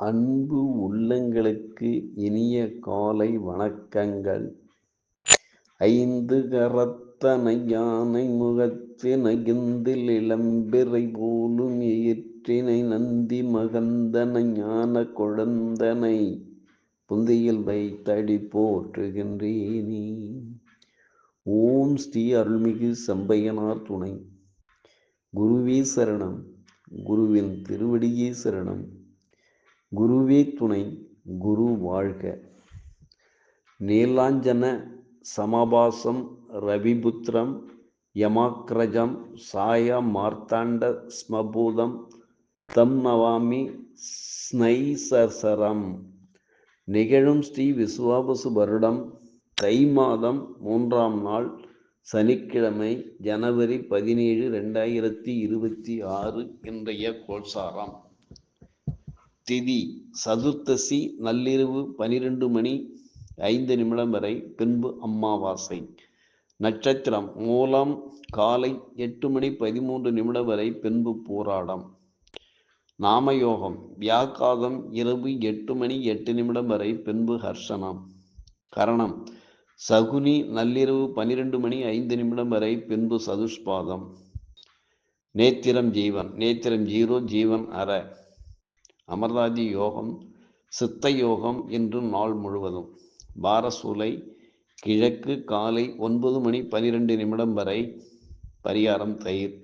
அன்பு உள்ளங்களுக்கு இனிய காலை வணக்கங்கள். ஐந்து கரத்தனை யானை முகத்தினை இந்தில் இளம்பிறை போலும் எயிற்றினை நந்தி மகந்தனை ஞான குழந்தனை புந்தியில் வைத்தடி போற்றுகின்றேனே. ஓம் ஸ்ரீ அருள்மிகு செம்பையனார் துணை. குருவே சரணம். குருவின் திருவடியே சரணம். குருவே துணை குரு வாழ்க. நீலாஞ்சன சமபாசம் ரவிபுத்திரம் யமாக்ரஜம் சாய மார்த்தாண்ட ஸ்மபூதம் தம் நவாமி ஸ்னைசசரம் நிகழும் ஸ்ரீ விசுவாபசு வருடம் தை மாதம் மூன்றாம் நாள் சனிக்கிழமை ஜனவரி பதினேழு ரெண்டாயிரத்தி இருபத்தி ஆறு இன்றைய கோல்சாரம் திதி சதுர்த்தசி நள்ளிரவு பனிரெண்டு மணி ஐந்து நிமிடம் வரை பின்பு அம்மாவாசை. நட்சத்திரம் மூலம் காலை எட்டு மணி பதிமூன்று நிமிடம் வரை பின்பு போராடம். நாமயோகம் வியாக்காதம் இரவு எட்டு மணி எட்டு நிமிடம் வரை பின்பு ஹர்ஷனம் கரணம் சகுனி நள்ளிரவு பனிரெண்டு மணி ஐந்து நிமிடம் வரை பின்பு சதுஷ்பாதம். நேத்திரம் ஜீவன் நேத்திரம் ஜீரோ ஜீவன் அற. அமர்தாதி யோகம் சித்த யோகம் என்று நாள் முழுவதும். பாரசூலை கிழக்கு காலை ஒன்பது மணி பனிரெண்டு நிமிடம் வரை பரிகாரம் தயிர்.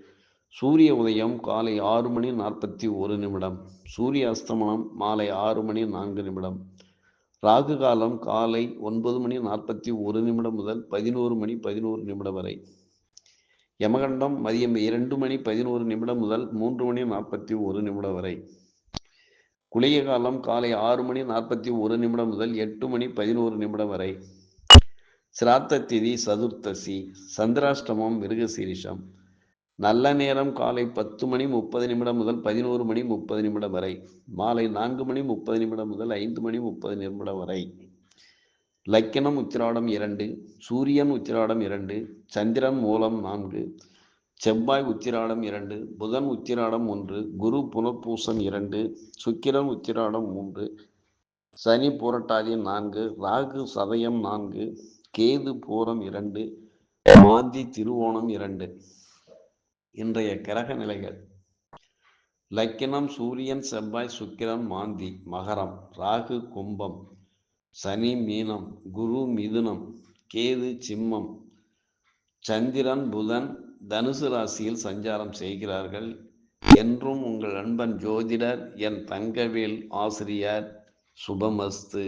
சூரிய உதயம் காலை ஆறு மணி நாற்பத்தி ஒரு நிமிடம். சூரிய அஸ்தமனம் மாலை ஆறு மணி நான்கு நிமிடம். ராகு காலம் காலை ஒன்பது மணி நாற்பத்தி ஒரு நிமிடம் முதல் பதினோரு மணி பதினோரு நிமிடம் வரை. யமகண்டம் மதியம் இரண்டு மணி பதினோரு நிமிடம் முதல் மூன்று மணி நாற்பத்தி ஒரு நிமிடம் வரை. குளிய காலம் காலை ஆறு மணி நாற்பத்தி ஒரு நிமிடம் முதல் எட்டு மணி பதினோரு நிமிடம் வரை. சிராத்த திதி சதுர்த்தசி சந்திராஷ்டமம் மிருகசீரிஷம். நல்ல நேரம் காலை பத்து மணி முப்பது நிமிடம் முதல் பதினோரு மணி முப்பது நிமிடம் வரை. மாலை நான்கு மணி முப்பது நிமிடம் முதல் ஐந்து மணி முப்பது நிமிடம் வரை. லக்கினம் உத்திராடம் இரண்டு சூரியன் உத்திராடம் இரண்டு சந்திரன் மூலம் நான்கு. செவ்வாய் உத்திராடம் இரண்டு புதன் உத்திராடம் ஒன்று குரு புனர்பூசம் இரண்டு சுக்கிரன் உத்திராடம் மூன்று சனி புரட்டாதி நான்கு ராகு சதயம் நான்கு கேது பூரம் இரண்டு மாந்தி திருவோணம் இரண்டு. இன்றைய கிரக நிலைகள். லக்கினம் சூரியன் செவ்வாய் சுக்கிரன் மாந்தி மகரம் ராகு கும்பம் சனி மீனம் குரு மிதுனம் கேது சிம்மம் சந்திரன் புதன் தனுசு ராசியில் சஞ்சாரம் செய்கிறார்கள். என்றும் உங்கள் அன்பன் ஜோதிடர் என் தங்கவேல் ஆசிரியர் சுபமஸ்து.